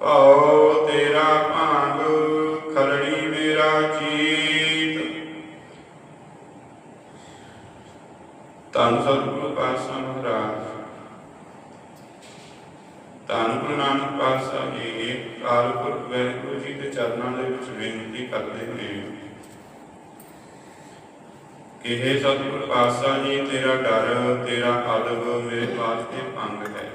ਭਉ ਤੇਰਾ ਭਾਂਗ ਖਲੜੀ ਮੇਰਾ ਚੀਤ। ਧੰਨ ਸਤਿਗੁਰੂ ਪਾਤਸ਼ਾਹ ਮਹਾਰਾਜ। ਧੰਨ ਗੁਰੂ ਨਾਨਕ ਪਾਤਸ਼ਾਹ ਜੀ ਕਾਲਪੁਰਖ ਵਾਹਿਗੁਰੂ ਜੀ ਦੇ ਚਰਨਾਂ ਦੇ ਵਿੱਚ ਬੇਨਤੀ ਕਰਦੇ ਨੇ ਕਿ हे ਸਤਿਗੁਰ ਪਾਤਸ਼ਾਹ ਜੀ, ਤੇਰਾ ਡਰ, ਤੇਰਾ ਅਦਬ ਮੇਰੇ ਵਾਸਤੇ ਭੰਗ ਹੈ।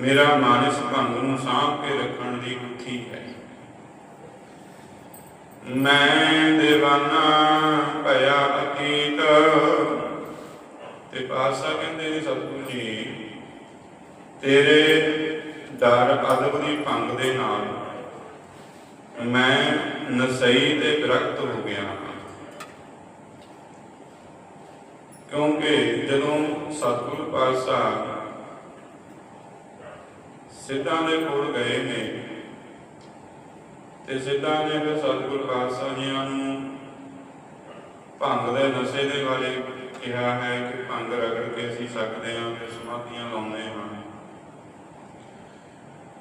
ਮੇਰਾ ਮਾਨਸ ਭੰਗ ਨੂੰ ਸਾਂਭ ਕੇ ਰੱਖਣ ਦੀ ਗੁੱਥੀ ਹੈ। ਮੈਂ دیਵਾਨਾ ਭਇਆ ਅਤੀਤ, ਤੇ ਪਾਤਸ਼ਾਹ ਕਹਿੰਦੇ ਨੇ, ਸਤਿਗੁਰੂ ਜੀ, ਤੇਰੇ ਡਰ ਅਦਬ ਦੀ ਭੰਗ ਦੇ ਨਾਲ ਮੈਂ ਨਸਈ ਤੇ ਵਿਰਕਤ ਹੋ ਗਿਆ ਹਾਂ। ਕਿਉਂਕਿ ਜਦੋਂ ਸਤਿਗੁਰੂ ਪਾਤਸ਼ਾਹ ਸਿੱਧਾਂ ਦੇ ਕੋਲ ਗਏ ਨੇ। ਤੇ ਸਿੱਧਾਂ ਨੇ ਫਿਰ ਸਤਿਗੁਰੂ ਪਾਤਸ਼ਾਹ ਜੀਆਂ ਨੂੰ ਭੰਗ ਦੇ ਨਸ਼ੇ ਦੇ ਬਾਰੇ ਕਿਹਾ ਹੈ ਕਿ ਭੰਗ ਰਗੜ ਕੇ ਅਸੀਂ ਸਕਦੇ ਹਾਂ ਤੇ ਸਮਾਧੀਆਂ ਲਾਉਂਦੇ ਹਾਂ।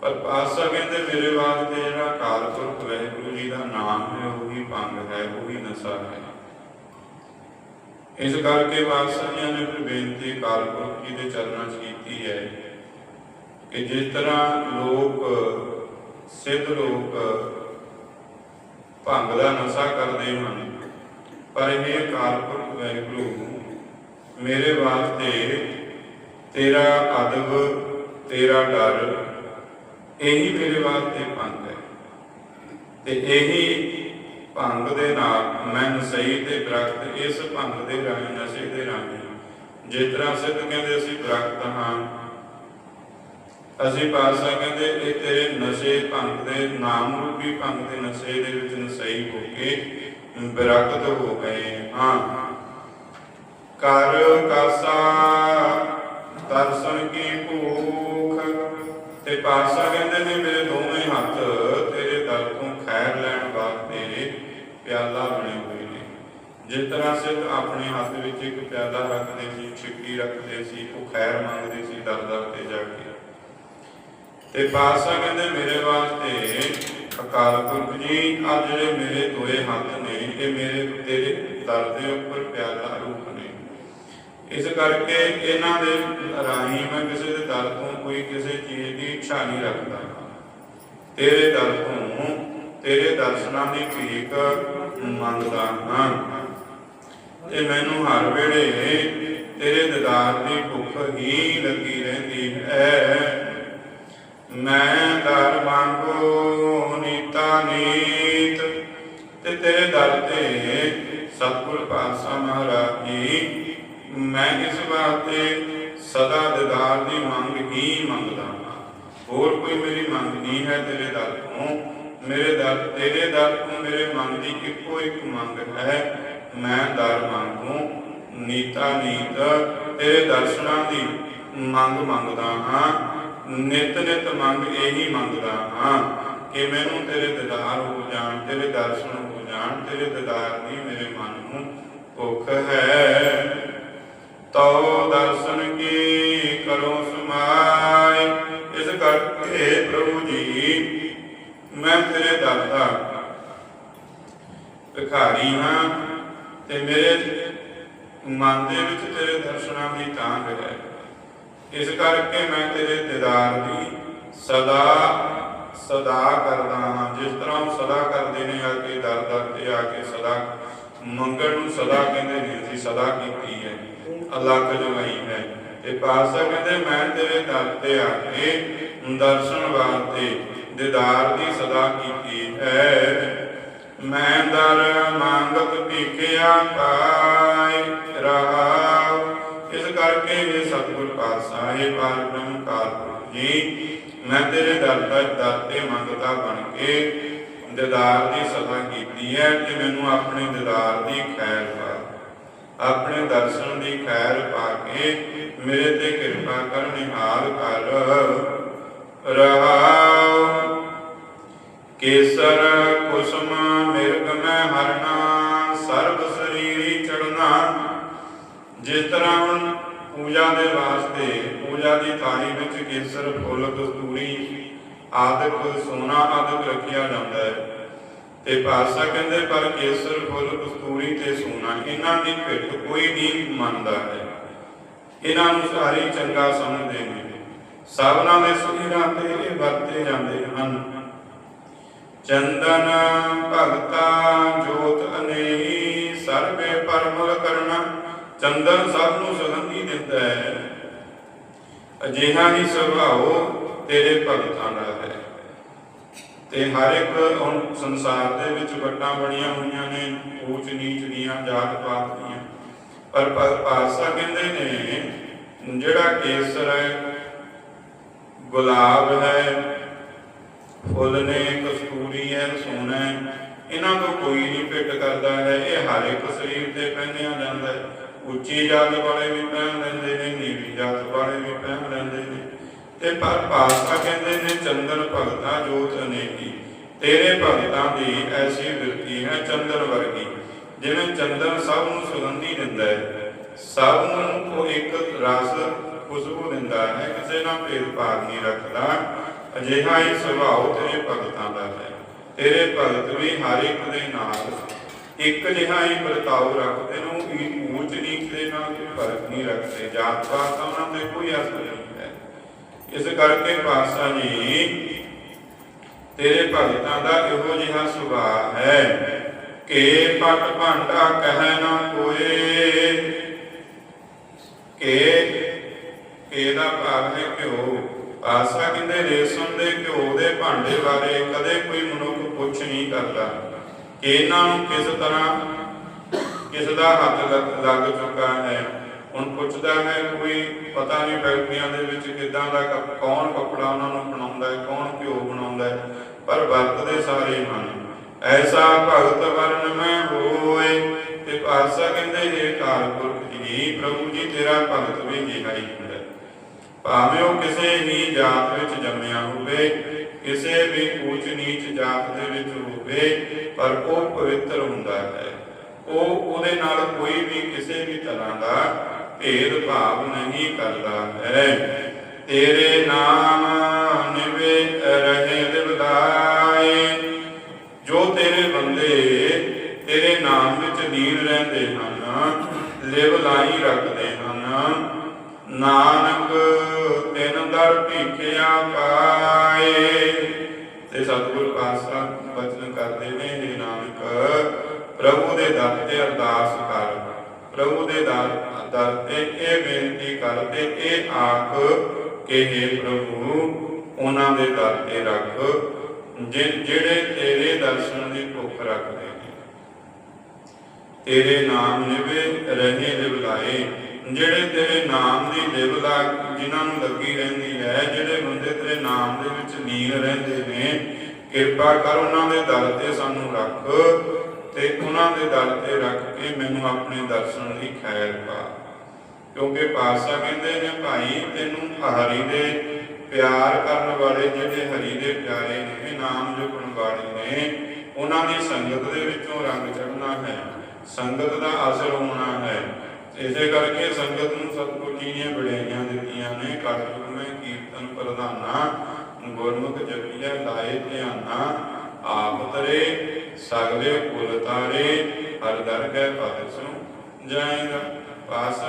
ਪਰ ਪਾਤਸ਼ਾਹ ਕਹਿੰਦੇ, ਮੇਰੇ ਵਾਸਤੇ ਜਿਹੜਾ ਕਾਲਪੁਰਖ ਵਾਹਿਗੁਰੂ ਜੀ ਦਾ ਨਾਮ ਹੈ, ਉਹ ਹੀ ਭੰਗ ਹੈ, ਉਹ ਹੀ ਨਸ਼ਾ ਹੈ। ਇਸ ਕਰਕੇ ਪਾਤਸ਼ਾਹ ਜੀਆਂ ਨੇ ਫਿਰ ਬੇਨਤੀ ਕਾਲਪੁਰਖ ਜੀ ਦੇ ਚਰਨਾਂ 'ਚ ਕੀਤੀ ਹੈ। ਕਿ ਜਿਸ ਤਰ੍ਹਾਂ ਲੋਕ, ਸਿੱਧ ਲੋਕ ਭੰਗ ਦਾ ਨਸ਼ਾ ਕਰਦੇ ਹਨ, ਪਰ ਇਹ ਕਾਲਪੁਰਖ ਵਾਹਿਗੁਰੂ, ਮੇਰੇ ਵਾਸਤੇ ਤੇਰਾ ਅਦਬ, ਤੇਰਾ ਡਰ, ਇਹੀ ਮੇਰੇ ਵਾਸਤੇ ਭੰਗ ਹੈ। ਤੇ ਇਹੀ ਭੰਗ ਦੇ ਨਾਲ ਮੈਂ ਨਸਈ ਤੇ ਦਰਖਤ ਇਸ ਭੰਗ ਦੇ ਰਾਹੀਂ, ਨਸ਼ੇ ਦੇ ਰਾਹੀਂ ਜਿਸ ਤਰ੍ਹਾਂ ਸਿੱਧ ਕਹਿੰਦੇ ਅਸੀਂ ਦਰਖਤ ਅਸੀਂ ਪਾਤਸ਼ਾਹ ਕਹਿੰਦੇ ਇਹ ਤੇਰੇ ਨਸ਼ੇ ਭੰਗ ਦੇ ਨਾਮ ਰੂਪੀ ਭੰਗ ਦੇ ਨਸ਼ੇ ਦੇ ਵਿੱਚ ਨਸਈ ਹੋ ਕੇ ਬਿਰਕਤ ਹੋ ਗਏ ਹਾਂ। ਕਰ ਕਾਸਾ, ਦਰਸ਼ਨ ਕੀ ਭੂਖ, ਤੇ ਪਾਸਾ ਕਹਿੰਦੇ ਨੇ ਮੇਰੇ ਦੋਵੇਂ ਹੱਥ, ਤੇਰੇ ਦਰ ਤੋਂ ਖੈਰ ਲੈਣ ਵਾਸਤੇ ਪਿਆਲਾ ਬਣੇ ਹੋਏ ਨੇ। ਜਿਸ ਤਰ੍ਹਾਂ ਸਿੱਧ ਆਪਣੇ ਹੱਥ ਵਿੱਚ ਇੱਕ ਪਿਆਲਾ ਰੱਖਦੇ ਸੀ, ਛਿੱਕੀ ਰੱਖਦੇ ਸੀ, ਉਹ ਖੈਰ ਮੰਗਦੇ ਸੀ ਦਰ ਦਰ ਤੇ ਜਾ ਕੇ। ਤੇ ਪਾਤਸ਼ਾਹ ਕਹਿੰਦੇ, ਮੇਰੇ ਵਾਸਤੇ ਅਕਾਲ ਪੁਰਖ ਜੀ ਆ ਜਿਹੜੇ ਮੇਰੇ ਦੋਏ ਹੱਥ ਨੇ, ਇਹ ਮੇਰੇ ਤੇਰੇ ਦਰ ਦੇ ਉੱਪਰ ਪਿਆਲਾ ਰੂਪ ਨੇ। ਇਸ ਕਰਕੇ ਇਹਨਾਂ ਦੇ ਰਾਹੀਂ ਮੈਂ ਕਿਸੇ ਦੇ ਦਰ ਤੋਂ ਕੋਈ ਕਿਸੇ ਚੀਜ਼ ਦੀ ਇੱਛਾ ਨਹੀਂ ਰੱਖਦਾ। ਤੇਰੇ ਦਰ ਤੋਂ, ਤੇਰੇ ਦਰਸ਼ਨਾਂ ਦੀ ਭੀਖ ਮੰਗਦਾ ਹਾਂ। ਤੇ ਮੈਨੂੰ ਹਰ ਵੇਲੇ ਤੇਰੇ ਦੀਦਾਰ ਦੀ ਭੁੱਖ ਹੀ ਲੱਗੀ ਰਹਿੰਦੀ ਹੈ। ਮੈਂ ਦਰ ਮੰਗੋ ਨੀਤਾ ਨੀਤ, ਤੇ ਤੇਰੇ ਦਰ ਤੇ ਸਤਿਗੁਰ ਪਾਤਸ਼ਾਹ ਮਹਾਰਾਜ ਜੀ, ਮੈਂ ਇਸ ਵਾਸਤੇ ਸਦਾ ਦੀਦਾਰ ਦੀ ਮੰਗ ਹੀ ਮੰਗਦਾ ਹਾਂ। ਹੋਰ ਕੋਈ ਮੇਰੀ ਮੰਗ ਨਹੀਂ ਹੈ ਤੇਰੇ ਦਰ ਤੋਂ। ਮੇਰੇ ਦਰ, ਤੇਰੇ ਦਰ ਤੋਂ ਮੇਰੇ ਮਨ ਦੀ ਇੱਕੋ ਇੱਕ ਮੰਗ ਹੈ, ਮੈਂ ਦਰ ਮੰਗੂ ਨੀਤਾ ਨੀਤ, ਤੇਰੇ ਦਰਸ਼ਨਾਂ ਦੀ ਮੰਗ ਮੰਗਦਾ ਹਾਂ। ਨਿਤ ਨਿਤ ਮੰਗ ਇਹੀ ਮੰਗਦਾ ਹਾਂ ਕਿ ਮੈਨੂੰ ਤੇਰੇ ਦੀਦਾਰ ਹੋ ਜਾਣ, ਤੇਰੇ ਦਰਸ਼ਨ ਹੋ ਜਾਣ, ਤੇਰੇ ਦੀਦਾਰ ਦੀ ਮੇਰੇ ਮਨ ਨੂੰ ਭੁੱਖ ਹੈ। ਤਉ ਦਰਸ਼ਨ ਕੀ ਕਰੋ ਸਮਾਏ, ਇਸ ਕਰਕੇ ਪ੍ਰਭੂ ਜੀ, ਮੈਂ ਤੇਰੇ ਦਰ ਦਾ ਭਿਖਾਰੀ ਹਾਂ ਤੇ ਮੇਰੇ ਮਨ ਦੇ ਵਿੱਚ ਤੇਰੇ ਦਰਸ਼ਨਾਂ ਦੀ ਤਾਂਘ ਹੈ। ਇਸ ਕਰਕੇ ਮੈਂ ਤੇਰੇ ਦੀਦਾਰ ਦੀ ਸਦਾ ਸਦਾ ਕਰਦਾ ਹਾਂ। ਜਿਸ ਤਰ੍ਹਾਂ ਉਹ ਸਦਾ ਕਰਦੇ ਨੇ, ਆ ਕੇ ਦਰ ਦਰ ਤੇ ਆ ਕੇ ਸਦਾ ਮੰਗਣ ਨੂੰ ਸਦਾ ਕਹਿੰਦੇ ਨੇ, ਅਸੀਂ ਸਦਾ ਕੀਤੀ ਹੈ। ਅਲੱਗ ਜਗਾਈ ਹੈ। ਤੇ ਪਾਸਾ ਕਹਿੰਦੇ, ਮੈਂ ਤੇਰੇ ਦਰ ਤੇ ਆ ਕੇ ਦਰਸ਼ਨ ਵਾਸਤੇ ਦੀਦਾਰ ਦੀ ਸਦਾ ਕੀਤੀ ਹੈ। ਮੈਂ ਦਰ ਮੰਗਤ ਭੀਖਿਆ ਪਾਈ ਰਹਾ ਇਸ ਕਰਕੇ ਇਹ ਸਤਿਗੁਰ ਪਾਤਸ਼ਾਹ ਇਹ ਪਾਰ ਬ੍ਰਹਮ ਕਾਲ ਜੀ, ਮੈਂ ਤੇਰੇ ਦਰ ਦਾ ਦਾਤੇ ਮੰਗਤਾ ਬਣ ਕੇ ਦੀਦਾਰ ਦੀ ਸਦਾ ਕੀਤੀ ਹੈ ਤੇ ਮੈਨੂੰ ਆਪਣੇ ਦੀਦਾਰ ਦੀ ਖੈਰ ਪਾ। ਆਪਣੇ ਦਰਸ਼ਨ ਦੀ ਖੈਰ ਪਾ ਕੇ ਮੇਰੇ ਤੇ ਕਿਰਪਾ ਕਰ ਨਿਹਾਲ ਕਰ। ਆਦਿਕ ਸੋਨਾ ਆਦਿਕ ਰੱਖਿਆ ਜਾਂਦਾ ਹੈ। ਤੇ ਪਾਤਸ਼ਾਹ ਕਹਿੰਦੇ, ਪਰ ਕੇਸਰ ਫੁੱਲ ਕਸਤੂਰੀ ਤੇ ਸੋਨਾ, ਇਹਨਾਂ ਦੀ ਭਿੱਟ ਕੋਈ ਨਹੀਂ ਮੰਨਦਾ ਹੈ। ਇਹਨਾਂ ਨੂੰ ਸਾਰੇ ਚੰਗਾ ਸਮਝਦੇ ਨੇ। ਸਭਨਾਂ ਦੇ ਸਰੀਰਾਂ ਤੇ ਇਹ ਵਰਤੇ ਜਾਂਦੇ ਹਨ। ਚੰਦਨ ਭਗਤਾ ਜੋਤ ਅਨੇਹੀ ਸਰਵੇ ਪਰਮਲ ਕਰਨਾ, ਚੰਦਨ ਸਭ ਨੂੰ ਸੁਗੰਧੀ ਦਿੰਦਾ ਹੈ। ਅਜਿਹਾ ਹੀ ਸੁਭਾਅ ਤੇਰੇ ਭਗਤਾਂ ਦਾ ਹੈ। ਤੇ ਹਰ ਇੱਕ ਹੁਣ ਸੰਸਾਰ ਦੇ ਵਿੱਚ ਵੱਟਾਂ ਬਣੀਆਂ ਹੋਈਆਂ ਨੇ, ਊਚ ਨੀਚ ਦੀਆਂ, ਜਾਤ ਪਾਤ ਦੀਆਂ। ਪਰ ਪਾਤਸ਼ਾਹ ਕਹਿੰਦੇ ਨੇ, ਜਿਹੜਾ ਕੇਸਰ ਹੈ, ਗੁਲਾਬ ਹੈ, ਫੁੱਲ ਨੇ, ਕਸਤੂਰੀ ਹੈ, ਸੋਨਾ ਹੈ, ਇਹਨਾਂ ਤੋਂ ਕੋਈ ਨਹੀਂ ਫਿੱਟ ਕਰਦਾ ਹੈ। ਇਹ ਹਰ ਇੱਕ ਸਰੀਰ ਤੇ ਪਹਿਨਿਆ ਜਾਂਦਾ ਹੈ। ਉੱਚੀ ਜਾਤ ਵਾਲੇ ਵੀ ਪਹਿਨ ਲੈਂਦੇ ਨੇ, ਨੀਵੀਂ ਜਾਤ ਵਾਲੇ ਵੀ ਪਹਿਨ ਲੈਂਦੇ ਨੇ। ਤੇ ਪਰ ਪਾਤਸ਼ਾਹ ਕਹਿੰਦੇ ਨੇ ਚੰਦਨ ਭਗਤਾ ਜੋਤ ਅਨੇਕੀ ਤੇਰੇ ਭਗਤਾਂ ਦੀ ਐਸੀ ਬਿਰਤੀ ਹੈ ਚੰਦਨ ਵਰਗੀ। ਜਿਵੇਂ ਚੰਦਨ ਸਭ ਨੂੰ ਸੁਗੰਧੀ ਦਿੰਦਾ ਹੈ, ਸਭ ਨੂੰ ਉਹ ਇੱਕ ਰਸ ਖੁਸ਼ਬੂ ਦਿੰਦਾ ਹੈ, ਕਿਸੇ ਨਾਲ ਭੇਦਭਾਵ ਨਹੀਂ ਰੱਖਦਾ। ਅਜਿਹਾ ਹੀ ਸੁਭਾਅ ਤੇਰੇ ਭਗਤਾਂ ਦਾ ਹੈ। ਤੇਰੇ ਭਗਤ ਵੀ ਹਰ ਇੱਕ ਦੇ ਨਾਲ, ਇੱਕ ਜਿਹਾ ਹੀ ਵਰਤਾਓ ਰੱਖਦੇ ਨੂੰ। ਉਹ ਊਚ ਨੀਚ ਦੇ ਨਾਲ ਕੋਈ ਫ਼ਰਕ ਨਹੀਂ ਰੱਖਦੇ। ਜਾਤ ਪਾਤ ਦਾ ਉਹਨਾਂ ਤੇ ਕੋਈ ਅਸਰ ਨਹੀਂ। ਇਸ ਕਰਕੇ ਪਾਤਸ਼ਾਹ ਜੀ, ਤੇਰੇ ਭਗਤਾਂ ਦਾ ਇਹੋ ਜਿਹਾ ਸੁਭਾਅ ਹੈ ਕਿ ਪਟ ਭਾਂਡਾ ਕਹਿ ਨਾ ਕੋਏ। ਕਿ ਇਹਦਾ ਭਾਵ ਹੈ ਘਿਓ। ਪਾਤਸ਼ਾਹ ਕਹਿੰਦੇ ਰੇਸ਼ਮ ਦੇ ਘਿਓ ਦੇ ਭਾਂਡੇ ਬਾਰੇ ਕਦੇ ਕੋਈ ਮਨੁੱਖ ਪੁੱਛ ਨਹੀਂ ਕਰਦਾ। ਕਿ ਇਹਨਾਂ ਨੂੰ ਕਿਸ ਤਰ੍ਹਾਂ, ਕਿਸ ਦਾ ਹੱਥ ਲੱਗ ਚੁੱਕਾ ਹੈ? ਹੁਣ ਪੁੱਛਦਾ ਹੈ ਕੋਈ ਪਤਾ ਨਹੀਂ ਫੈਕਟਰੀਆਂ ਦੇ ਵਿੱਚ ਕਿਦਾਂ ਦਾ ਕੌਣ ਕੱਪੜਾ ਉਹਨਾਂ ਨੂੰ ਬਣਾਉਂਦਾ ਹੈ, ਕੌਣ ਘਿਓ ਬਣਾਉਂਦਾ ਹੈ, ਪਰ ਵਰਤਦੇ ਸਾਰੇ ਹਨ। ਐਸਾ ਭਗਤ ਵਰਨ ਮੈਂ ਹੋਏ, ਤੇ ਪਾਤਸ਼ਾਹ ਕਹਿੰਦੇ ਇਹ ਕਾਲਪੁਰਖ ਜੀ, ਪ੍ਰਭੂ ਜੀ, ਤੇਰਾ ਭਗਤ ਵੀ ਜਿਹਾ ਹੀ। ਹੁੰਦਾ ਭਾਵੇਂ ਉਹ ਕਿਸੇ ਹੀ ਜਾਤ ਵਿੱਚ ਜੰਮਿਆ ਹੋਵੇ, ਕਿਸੇ ਵੀ ਊਚ ਨੀਚ ਜਾਤ ਦੇ ਵਿੱਚ ਹੋਵੇ, ਪਰ ਉਹ ਪਵਿੱਤਰ ਹੁੰਦਾ ਹੈ। ਉਹ ਉਹਦੇ ਨਾਲ ਕੋਈ ਵੀ ਕਿਸੇ ਵੀ ਤਰ੍ਹਾਂ ਦਾ ਭੇਦ ਭਾਵ ਨਹੀਂ ਕਰਦਾ ਹੈ। ਤੇਰੇ ਨਾਮ ਨਿਵੇ ਰਹੇ ਦਿਵਦਾਏ ਜੋ ਤੇਰੇ ਬੰਦੇ ਤੇਰੇ ਨਾਮ ਵਿੱਚ ਲੀਨ ਰਹਿੰਦੇ ਹਨ, ਲਿਵ ਲਾਈ ਰੱਖਦੇ ਹਨ, ਨਾਨਕ ਤਿਨ ਦਰ ਭੀਖਿਆ ਪਾਏ। ਤੇ ਸਤਿਗੁਰ ਪਾਤਸ਼ਾਹ ਬਚਨ ਕਰਦੇ ਨੇ ਇਹ ਨਾਨਕ, ਪ੍ਰਭੂ ਦੇ ਦਰ ਤੇ ਅਰਦਾਸ ਕਰ। ਪ੍ਰਭੂ ਦੇ ਦਰ ਦਰ ਤੇ ਇਹ ਬੇਨਤੀ ਕਰ ਤੇ ਇਹ ਆਖ ਕਿ हे ਪ੍ਰਭੂ, ਉਹਨਾਂ ਦੇ ਦਰ ਤੇ ਰੱਖ ਜਿਹੜੇ ਤੇਰੇ ਦਰਸ਼ਨ ਦੀ ਭੁੱਖ ਰੱਖਦੇ ਨੇ। ਤੇਰੇ ਨਾਮ ਨਿਵੇ, ਰਹੇ ਲਿਵਲਾਏ ਜਿਹੜੇ ਤੇਰੇ ਨਾਮ ਦੀ ਲਿਵਲਾ ਜਿਨ੍ਹਾਂ ਨੂੰ ਲੱਗੀ ਰਹਿੰਦੀ ਹੈ, ਜਿਹੜੇ ਬੰਦੇ ਤੇਰੇ ਨਾਮ ਦੇ ਵਿੱਚ ਲੀਨ ਰਹਿੰਦੇ ਨੇ, ਕਿਰਪਾ ਕਰ ਉਹਨਾਂ ਦੇ ਦਰ ਤੇ ਸਾਨੂੰ ਰੱਖ। ਤੇ ਉਹਨਾਂ ਦੇ ਦਰ ਤੇ ਰੱਖ ਕੇ ਮੈਨੂੰ ਆਪਣੇ ਦਰਸ਼ਨ ਦੀ ਖੈਰ ਪਾ। ਕਿਉਂਕਿ ਪਾਤਸ਼ਾਹ ਕਹਿੰਦੇ ਨੇ, ਭਾਈ, ਤੈਨੂੰ ਹਰੀ ਦੇ ਪਿਆਰ ਕਰਨ ਵਾਲੇ ਜਿਹੜੇ ਹਰੀ ਦੇ ਪਿਆਰੇ ਨੇ, ਨਾਮ ਜਪਣ ਵਾਲੇ ਨੇ, ਉਹਨਾਂ ਦੀ ਸੰਗਤ ਦੇ ਵਿੱਚੋਂ ਰੰਗ ਚੜਨਾ ਹੈ, ਸੰਗਤ ਦਾ ਅਸਰ ਹੋਣਾ ਹੈ। ਇਸੇ ਕਰਕੇ ਸੰਗਤ ਨੂੰ ਸਤਿਗੁਰ ਜੀ ਨੇ ਬੜਾਈਆਂ ਦਿੱਤੀਆਂ ਨੇ ਕਟਕ ਮੈਂ ਕੀਰਤਨ ਪ੍ਰਧਾਨਾ, ਗੁਰਮੁਖ ਜਪੀਆ, ਲਾਏ ਧਿਆਨਾ, ਆਪ ਤਰੇ ਸਗਲੇ ਕੁਲ ਤਾਰੇ ਹਰ ਦਰਗਹਿ ਪਦ ਸੁ ਜਾਏਗਾ ਪਾਸਾ